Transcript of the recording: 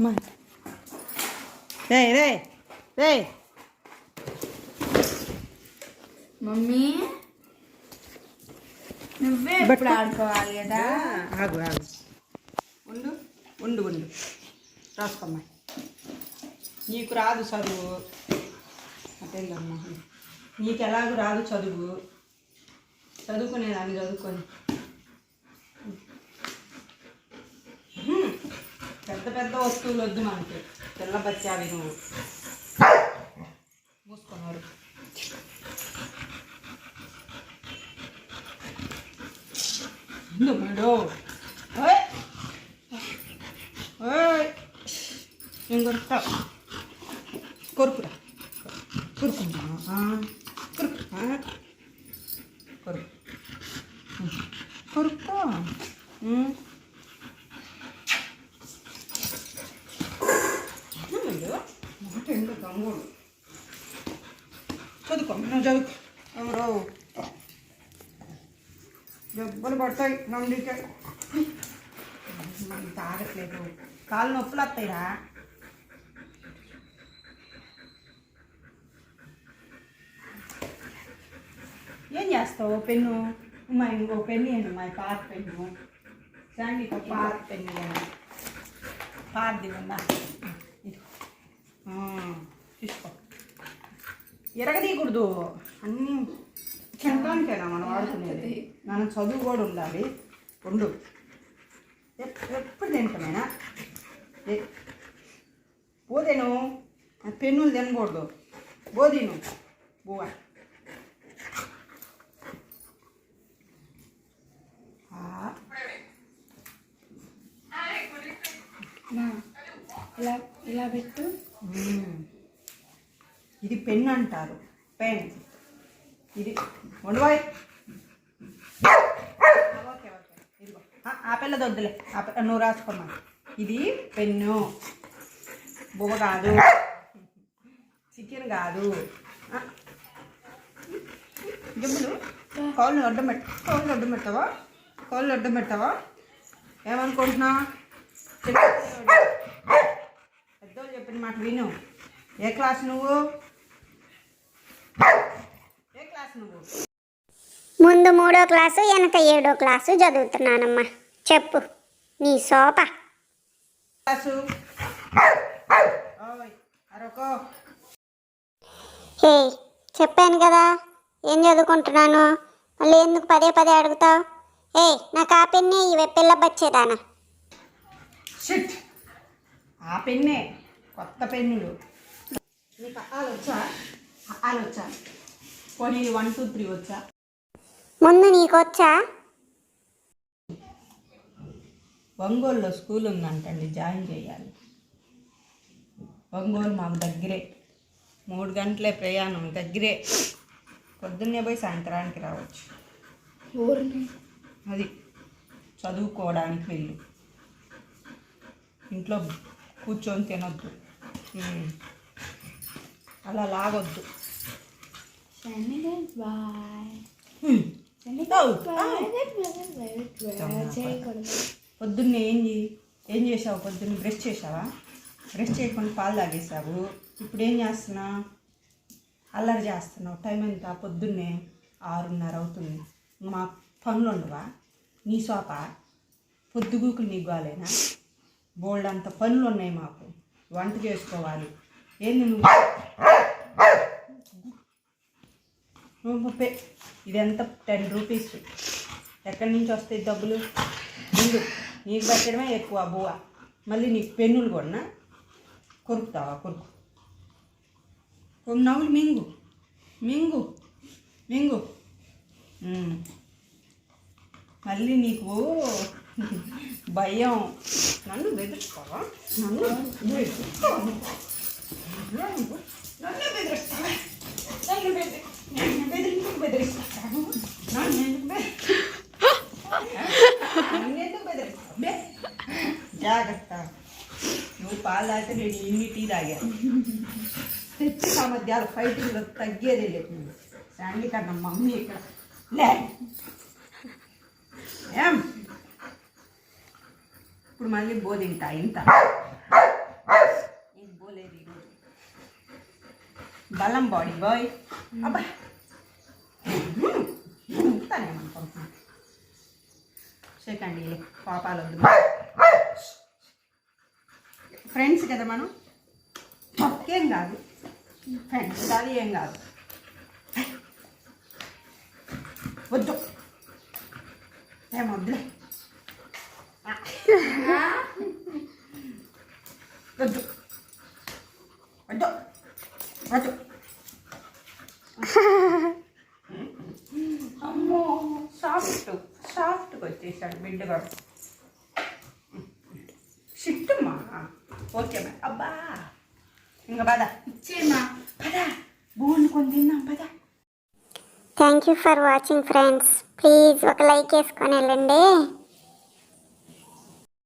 అమ్మా రే రే రే మమ్మీ నువ్వే. ఎప్పుడు ఆడుకోవాలి కదా. ఆగు ఆగు. ఉండు. ఉండు ఉండు. రాసుకోమ్మా. నీకు రాదు చదువు. అదేమ్మా నీకు ఎలాగూ రాదు చదువు. చదువుకునేదాన్ని చదువుకొని. పెద్ద పెద్ద వస్తువులు వద్దు మనకి. పిల్ల బచ్చావి నువ్వు మూసుకున్నారు. ఉండు మేడో ఓయ్. ఓయ్. నేను కొరుకుతా కొరుకురా. కొరుకుమా కొరుకు. ఆ. కొరుకు. గంగోడు చదువుకో నువ్వు చదువుకో ఎవరో దెబ్బలు పడతాయి నందికే మనకి తాగట్లేదు కాళ్ళు నొప్పులు వస్తాయిరా ఏం చేస్తావు పెన్ను మా ఇంకో పెన్ను ఏంటి మా పాత పెన్ను ఒక పాత పెన్ను పాతది ఉందా తీసుకో ఎరగదీయకూడదు అన్నీ తినడానికేనా మనం వాడుకునేది. మనం చదువు కూడా ఉండాలి. ఉండు. ఎప్- ఎప్పుడు తింటామేనా? పోదేను పెన్నులు తినకూడదు. బోదీను. బువ్వ ఇలా ఇలా పెట్టు. ఇది పెన్ అంటారు. పెన్. ఇది వండువాయ్ ఆపిల్ల దొద్దులే ఆ, పిల్ల నువ్వు రాసుకోమ్మా. ఇది పెన్ను. బువ్వ కాదు. చికెన్ కాదు. జమ్ములు కాళ్ళు అడ్డం పెట్ట కాళ్ళు అడ్డం పెట్టావా కాళ్ళు అడ్డం పెట్టావా ఏమనుకుంటున్నా? పెద్దోళ్ళు చెప్పిన మాట విను. ఏ క్లాస్ నువ్వు? ముందు మూడో క్లాసు వెనక ఏడో క్లాసు చదువుతున్నానమ్మా. చెప్పు నీ సోప. హే చెప్పాను కదా ఏం చదువుకుంటున్నాను? మళ్ళీ ఎందుకు పదే పదే అడుగుతావు? ఏ నాకు ఆ పెన్నే ఇవే పిల్ల బచ్చేదానా? షిట్. ఆ పెన్నే కొత్త పెన్నులు. నీకు వచ్చా? ఆలు వచ్చా పోనీ వన్ టూ త్రీ వచ్చా? ముందు నీకొచ్చా? ఒంగోలులో స్కూల్ ఉందంటండి జాయిన్ చేయాలి. ఒంగోలు మాకు దగ్గరే. మూడు గంటలే ప్రయాణం దగ్గరే. పొద్దున్నే పోయి సాయంత్రానికి రావచ్చు. అది చదువుకోవడానికి వెళ్ళు. ఇంట్లో కూర్చొని తినొద్దు. అలా లాగొద్దు. పొద్దున్నే ఏం ఏం చేసావు పొద్దున్న? బ్రష్ చేసావా బ్రష్ చేయకుండా పాలు తాగేసావు ఇప్పుడు ఏం చేస్తున్నా? అల్లరి చేస్తున్నావు. టైం ఎంత? పొద్దున్నే ఆరున్నర అవుతుంది. మా పనులు ఉండవా? నీ సోప? పొద్దుగూకులు నీ గోలేనా? బోల్డ్ అంత పనులు ఉన్నాయి మాకు. వంట చేసుకోవాలి. ఏంది నువ్వు? ముప్పై. ఇది టెన్ రూపీస్. ఎక్కడి నుంచి వస్తాయి డబ్బులు? ముందు నీకు పెట్టడమే ఎక్కువ బువ్వ. మళ్ళీ నీకు పెన్నులు కొన్నా కొరుకుతావా? కొరుకు. కొన్ని నవ్వులు మింగు. మింగు. మింగు. మళ్ళీ నీకు భయం. నన్ను బెదిరిస్తావా? నన్ను బెదిరిస్తావా? నన్ను బెదిరిస్తావా? నన్ను బెదిరి బెదిరిస్తావా? నన్ను బెదిరి జాగ్రత్త. నువ్వు పాలు తాగితే నేను ఇన్ని టీ తాగా. తెచ్చి సామర్థ్యాలు ఫైటింగ్లో తగ్గేదే లేదు కన్నా మమ్మీ ఇక్కడ. లే. ఏం? ఇప్పుడు మళ్ళీ బో తింటా ఇంత. బోలేదు బలం బాడీ బాయ్. అబ్బా. ఉంటానేమనుకుంటున్నాను సెకండ్ ఇలే పాపాలు వద్దు. ఫ్రెండ్స్ కదా మనం? ఏం కాదు. ఫ్రెండ్స్ కాదు ఏం కాదు. వద్దు. ఏం వద్దులే. వద్దు వద్దు వద్దు అమ్మో సాఫ్ట్ సాఫ్ట్గా వచ్చేసాడు బిడ్డ కూడా సిట్టుమ్మా ఓకే మ్యామ్ అబ్బా. ఇంకా పద. ఇచ్చేమా పద. బోన్ కొని పద. Thank you for watching friends please ఒక లైక్ వేసుకొని వెళ్ళండి.